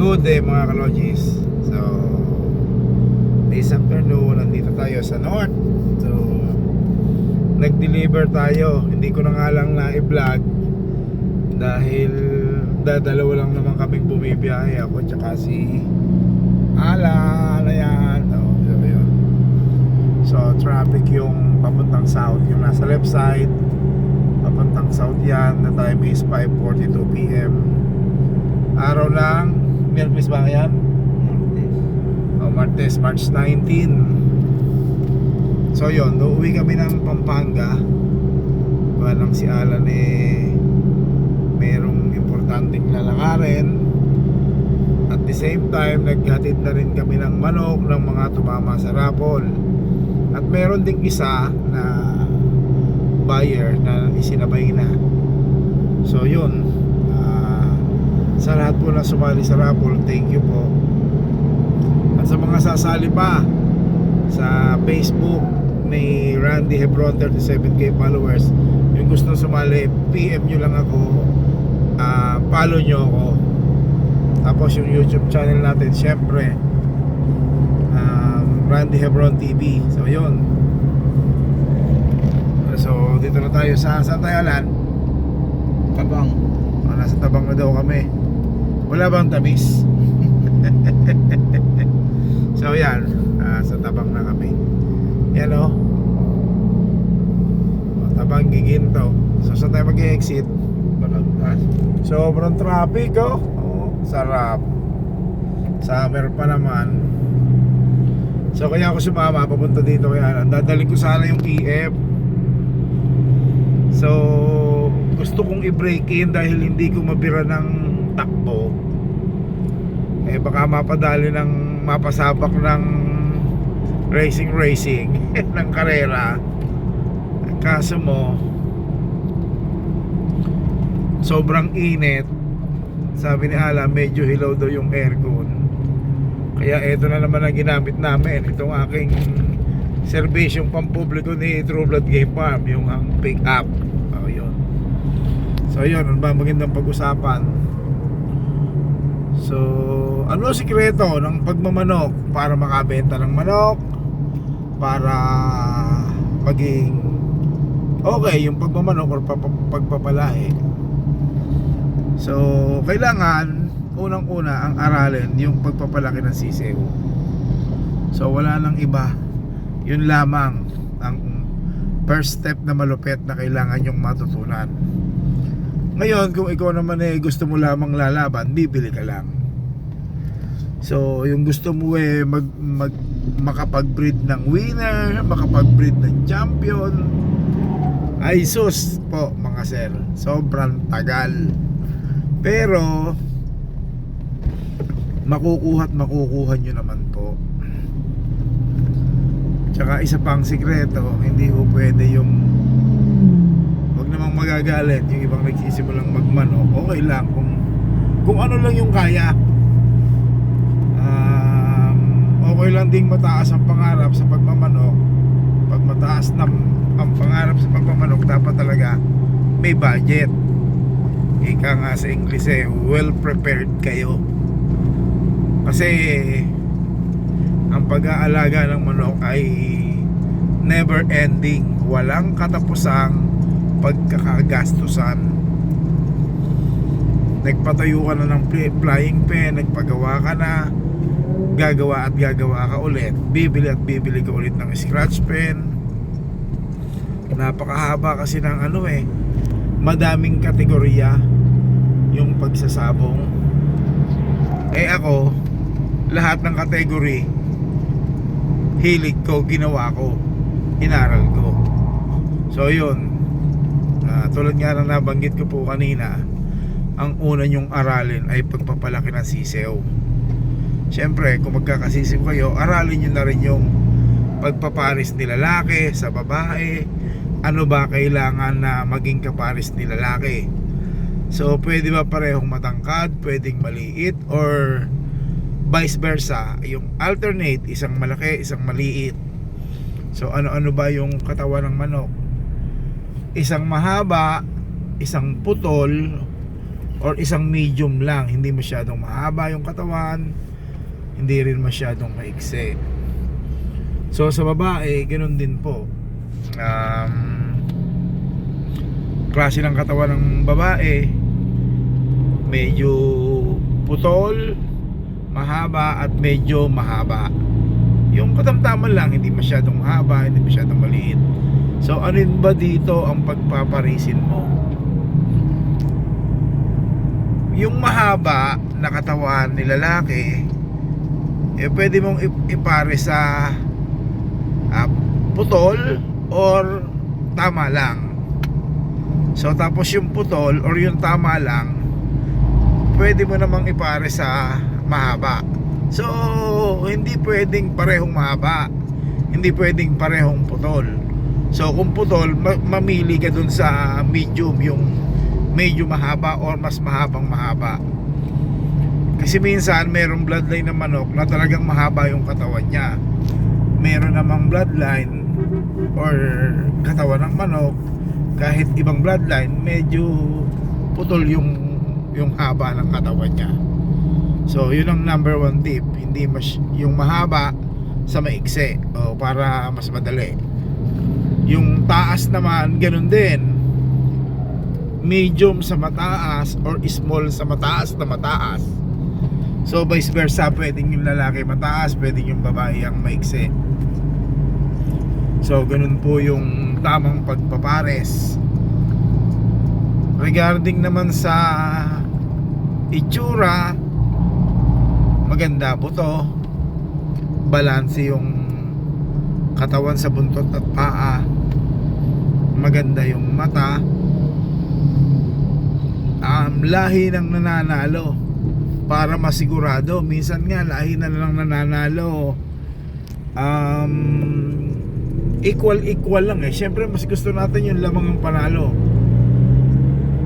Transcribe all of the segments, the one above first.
Good day mga kalogis. So This afternoon Nandito tayo sa North. So Nag-deliver tayo. Hindi ko na nga lang na i-vlog Dahil Dadalawa lang naman kaming bumibiyahe Ako tsaka si Ala Ala yan. Oh, so, so traffic yung Papuntang south. Yung nasa left side Papuntang south yan. The time is 5.42pm Araw ng Miyerkules ba yan? O Martes, March 19 So yun, uuwi kami ng Pampanga. Walang si Alan eh Merong importanteng lalakarin. At the same time, naghatid na rin kami ng manok ng mga tumama sa rapol. At meron ding isa na buyer na isinabay na. So yun Sa lahat po na sumali sa raffle Thank you po At sa mga sasali pa Sa Facebook May Randy Hebron 37k followers Yung gusto sumali PM nyo lang ako ah, Follow nyo ako Tapos yung YouTube channel natin Syempre um, Randy Hebron TV So yun So dito na tayo sa Saan tayo Alan? Tabang. Oh, nasa tabang na daw kami. Wala bang tabis? so yan, ah, sa tabang na kami. Yan o. Oh. Oh, tabang giginto. So saan tayo mag-exit? Sobrang traffic oh. oh. Sarap. Summer pa naman. So kaya ako sumama papunta dito kaya dadali ko sana yung PF. So gusto kong i-break in dahil hindi ko mabira ng takbo. Eh baka mapadali ng mapasabak ng racing racing ng karera. Kaso mo sobrang init. Sabi ni Ala, medyo hilaw daw yung aircon. Kaya ito na naman ang ginamit namin. Itong aking serbisyong pampubliko ni True Blood Game Farm, yung ang pick up. Oh, yun. So yun, ano ba magandang pag-usapan? So, ano sikreto ng pagmamanok para makabenta ng manok? Para maging okay yung pagmamanok or pap- pagpapalahi. So, kailangan unang-una ang aralin yung pagpapalaki ng sisiw. So, wala nang iba. Yun lamang ang first step na malupit na kailangan yung matutunan. Ngayon, kung ikaw naman eh gusto mo lamang lalaban, bibili ka lang. So, yung gusto mo eh mag, mag makapag-breed ng winner, makapag-breed ng champion, ay sus po mga sir, sobrang tagal. Pero makukuha at makukuha nyo naman po. Tsaka isa pang sikreto, hindi ko pwede yung namang magagalit yung ibang nagsisimulang magmanok. Okay lang kung kung ano lang yung kaya. Um, okay lang ding mataas ang pangarap sa pagmamanok. Pag mataas na ang pangarap sa pagmamanok, dapat talaga may budget. Ika nga sa English eh, well prepared kayo. Kasi ang pag-aalaga ng manok ay never ending. Walang katapusang pagkakagastusan. Nagpatayo ka na ng flying pen, nagpagawa ka na, gagawa at gagawa ka ulit. Bibili at bibili ka ulit ng scratch pen. Napakahaba kasi ng ano eh, madaming kategorya yung pagsasabong. Eh ako, lahat ng kategory hilig ko, ginawa ko, inaral ko. So yun, ah, tulad nga ng nabanggit ko po kanina, ang una nyong aralin ay pagpapalaki ng sisew. Siyempre, kung magkakasisew kayo, aralin nyo na rin yung pagpaparis ni lalaki sa babae, ano ba kailangan na maging kaparis ni lalaki. So, pwede ba parehong matangkad, pwedeng maliit, or vice versa, yung alternate, isang malaki, isang maliit. So, ano-ano ba yung katawan ng manok? Isang mahaba, isang putol, or isang medium lang. Hindi masyadong mahaba yung katawan hindi rin masyadong maikse. So sa babae ganun din po. Um, klase ng katawan ng babae medyo putol mahaba at medyo mahaba. Yung katamtaman lang hindi masyadong mahaba hindi masyadong maliit so yun ba dito ang pagpaparisin mo? Yung mahaba na katawan ni lalaki eh pwede mong ip- ipare sa ah, putol or tama lang. So tapos yung putol or yung tama lang pwede mo namang ipare sa mahaba. So hindi pwedeng parehong mahaba. Hindi pwedeng parehong putol so kung putol ma- mamili ka dun sa medium yung medyo mahaba or mas mahabang mahaba. Kasi minsan merong bloodline ng manok na talagang mahaba yung katawan niya. Meron namang bloodline or katawan ng manok kahit ibang bloodline medyo putol yung yung haba ng katawan niya. So yun ang number one tip. Hindi mas yung mahaba sa maikse o para mas madali yung taas naman ganun din. Medium sa mataas or small sa mataas na mataas. So vice versa pwedeng yung lalaki mataas pwedeng yung babae ang maikse. So ganun po yung tamang pagpapares. Regarding naman sa itsura maganda buto balanse yung katawan sa buntot at paa. Maganda yung mata. Um, lahi ng nananalo. Para masigurado minsan nga lahi na lang nananalo. Um, equal equal lang eh. Syempre mas gusto natin yung lamang ang panalo.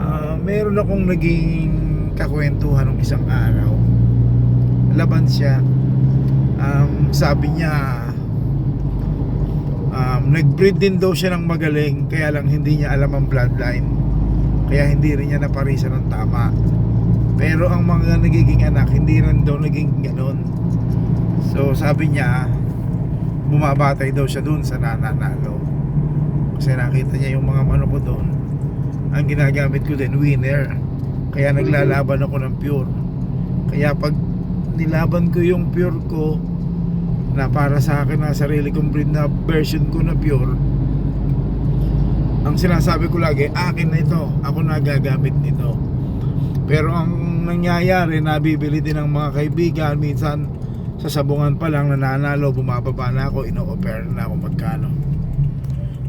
Ah, meron akong naging kakwentuhan ng isang araw. Laban siya. Um, sabi niya um, nag-breed din daw siya ng magaling kaya lang hindi niya alam ang bloodline. Kaya hindi rin niya naparisa ng tama. Pero ang mga nagiging anak hindi rin daw naging ganon so sabi niya bumabatay daw siya dun sa nananalo. Kasi nakita niya yung mga manok ko doon ang ginagamit ko din winner. Kaya naglalaban ako ng pure. Kaya pag nilaban ko yung pure ko na para sa akin na sarili kong breed na version ko na pure. Ang sinasabi ko lagi akin na ito. Ako na gagamit nito. Pero ang nangyayari nabibili din ng mga kaibigan. Minsan sa sabungan pa lang nananalo bumababa na ako ino-offer na ako magkano.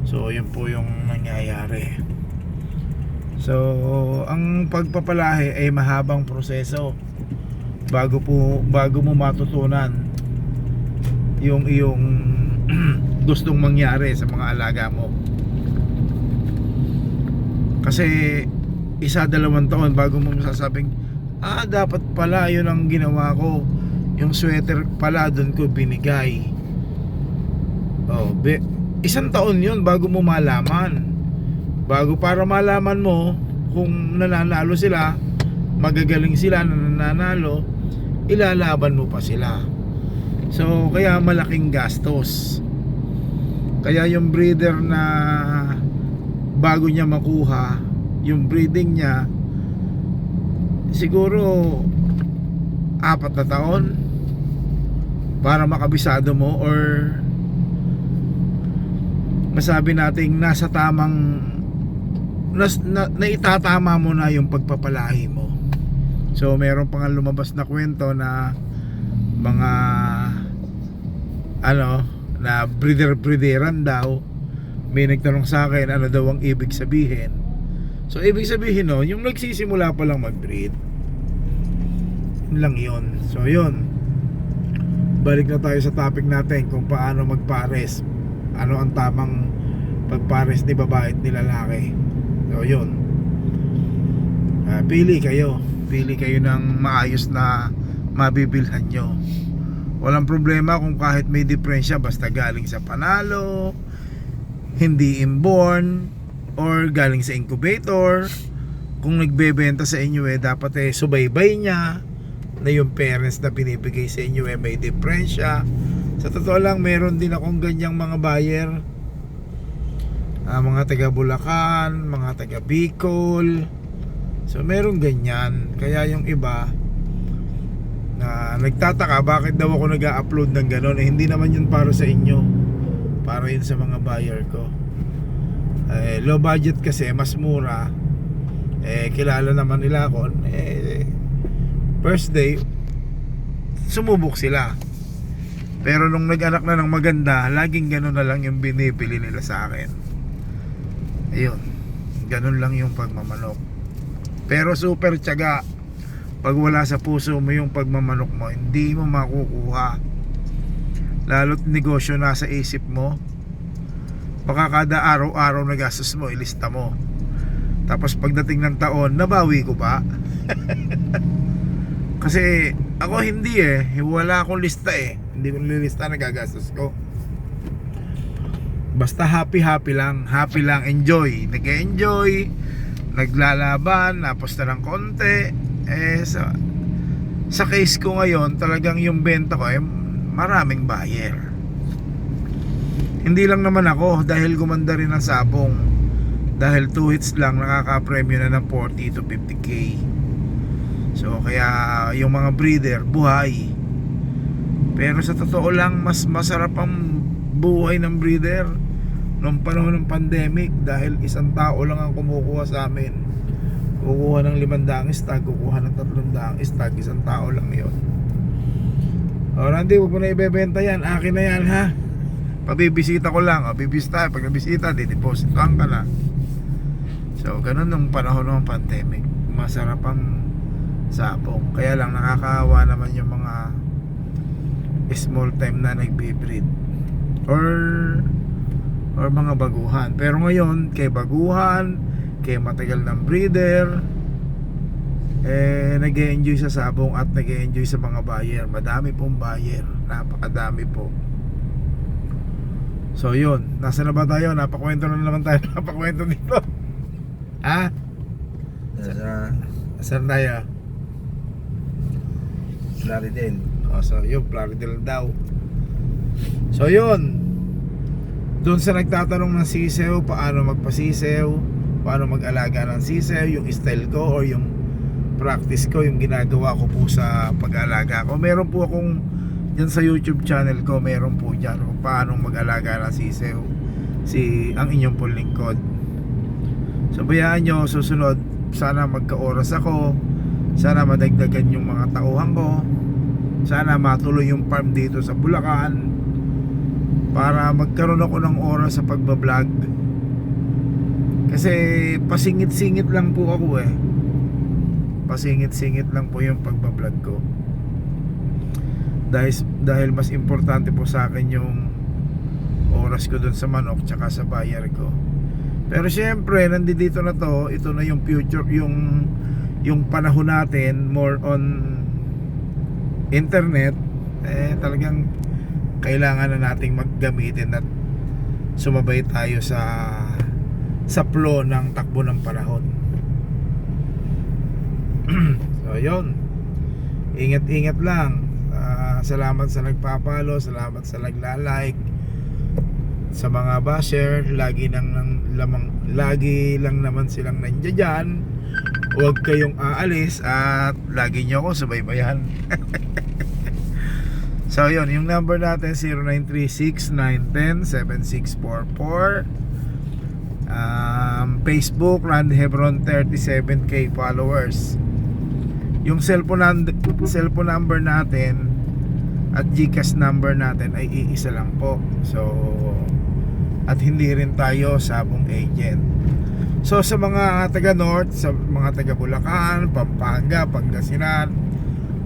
So yun po yung nangyayari. So ang pagpapalahi ay mahabang proseso bago po bago mo matutunan yung iyong gustong mangyari sa mga alaga mo. Kasi isa dalawang taon bago mo masasabing ah dapat pala yun ang ginawa ko. Yung sweater pala doon ko binigay. Oh be, isang taon yun bago mo malaman. Bago para malaman mo kung nananalo sila magagaling sila na nananalo ilalaban mo pa sila so kaya malaking gastos. Kaya yung breeder na bago niya makuha yung breeding niya siguro apat na taon para makabisado mo or masabi nating nasa tamang nas, na, naitatama mo na yung pagpapalahi mo. So meron pang lumabas na kwento na mga ano na breeder breederan daw may nagtanong sa akin ano daw ang ibig sabihin? So ibig sabihin no yung nagsisimula pa lang mag-breed yun lang yun. So yun. Balik na tayo sa topic natin kung paano magpares. Ano ang tamang pagpares ni babae at ni lalaki. So yun. Ah, pili kayo. Pili kayo ng maayos na mabibilhan nyo. Walang problema kung kahit may diferensya basta galing sa panalo hindi inborn or galing sa incubator. Kung nagbebenta sa inyo eh dapat eh subaybay niya na yung parents na binibigay sa inyo eh may diferensya. Sa totoo lang meron din akong ganyang mga buyer. Ah, mga taga Bulacan mga taga Bicol. So meron ganyan. Kaya yung iba na nagtataka bakit daw ako nag-upload ng gano'n eh, hindi naman yun para sa inyo. Para yun sa mga buyer ko. Eh, low budget kasi mas mura. Eh kilala naman nila ako. Eh first day sumubok sila. Pero nung nag-anak na ng maganda laging gano'n na lang yung binibili nila sa akin. Ayun. Ganun lang yung pagmamanok. Pero super tiyaga pag wala sa puso mo yung pagmamanok mo hindi mo makukuha. Lalo't negosyo nasa isip mo. Baka kada araw-araw na gastos mo ilista mo. Tapos pagdating ng taon nabawi ko ba? Kasi ako hindi eh. Wala akong lista eh. Hindi ko nililista na gagastos ko. Basta happy happy lang. Happy lang. Enjoy. Nag-enjoy. Naglalaban. Napos na ng konti eh sa sa case ko ngayon talagang yung benta ko eh maraming buyer. Hindi lang naman ako dahil gumanda rin ang sabong. Dahil 2 hits lang nakaka-premyo na ng 40 to 50k so kaya yung mga breeder buhay. Pero sa totoo lang mas masarap ang buhay ng breeder nung panahon ng pandemic dahil isang tao lang ang kumukuha sa amin kukuha ng 500 stag kukuha ng 300 stag isang tao lang yon o Randy huwag mo na ibebenta yan. Akin na yan ha? Pabibisita ko lang. O bibisita. Pag nabisita didepositoan ka na so ganun nung panahon ng pandemic. Masarap ang sabong. Kaya lang nakakaawa naman yung mga small time na nagbe-breed. Or or mga baguhan. Pero ngayon kay baguhan kay matagal ng breeder. Eh nag enjoy sa sabong at nag enjoy sa mga buyer. Madami pong buyer. Napakadami po. So yun. Nasa na ba tayo? Napakwento na naman tayo. Napakwento dito. Ha? Nasa saan tayo? Claridel. Oh, so yun, Plaridel daw. So yun. Doon sa nagtatanong ng sisew, paano magpasisew, paano mag-alaga ng sisew, yung style ko or yung practice ko, yung ginagawa ko po sa pag-alaga ko. Meron po akong dyan sa YouTube channel ko, meron po dyan kung paano mag-alaga ng sisew. Si ang inyong pong lingkod. So bayaan nyo, susunod, sana magka-oras ako, sana madagdagan yung mga tauhan ko, sana matuloy yung farm dito sa Bulacan para magkaroon ako ng oras sa pagbablog kasi pasingit-singit lang po ako eh. Pasingit-singit lang po yung pagbablog ko. Dahil, dahil mas importante po sa akin yung oras ko dun sa manok tsaka sa buyer ko. Pero syempre nandito na to ito na yung future yung yung panahon natin more on internet. Eh talagang kailangan na nating maggamitin at sumabay tayo sa sa flow ng takbo ng panahon. So yun. Ingat-ingat lang. Ah, salamat sa nagpapalo salamat sa nagla-like. Sa mga basher lagi nang, nang lamang lagi lang naman silang nandiyan huwag kayong aalis at lagi nyo ako subaybayan. So yun. Yung number natin 0936-910-7644 um, Facebook Randy Hebron 37k followers yung cellphone, nan- cellphone number natin at GCash number natin ay iisa lang po so at hindi rin tayo sabong agent So sa mga taga North, sa mga taga Bulacan, Pampanga, Pangasinan,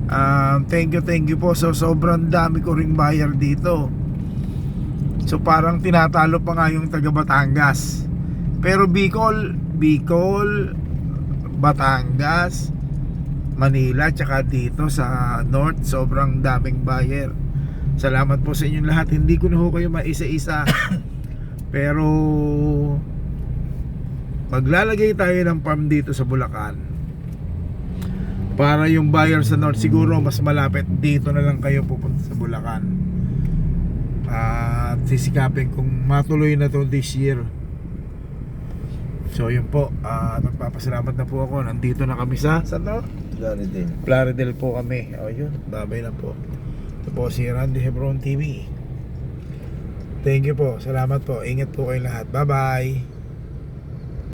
um, thank you, thank you po. So sobrang dami ko ring buyer dito. So parang tinatalo pa nga yung taga Batangas. Pero Bicol, Bicol, Batangas, Manila, tsaka dito sa North, sobrang daming buyer. Salamat po sa inyong lahat. Hindi ko na ho kayo maisa-isa. Pero maglalagay tayo ng farm dito sa Bulacan para yung buyer sa north siguro mas malapit dito na lang kayo pupunta sa Bulacan at sisikapin kung matuloy na to this year so yun po. Ah nagpapasalamat na po ako. Nandito na kami sa sa to? Plaridel. Plaridel po kami. O yun. Babay na po. Ito po si Randy Hebron TV thank you po. Salamat po. Ingat po kayong lahat. Bye bye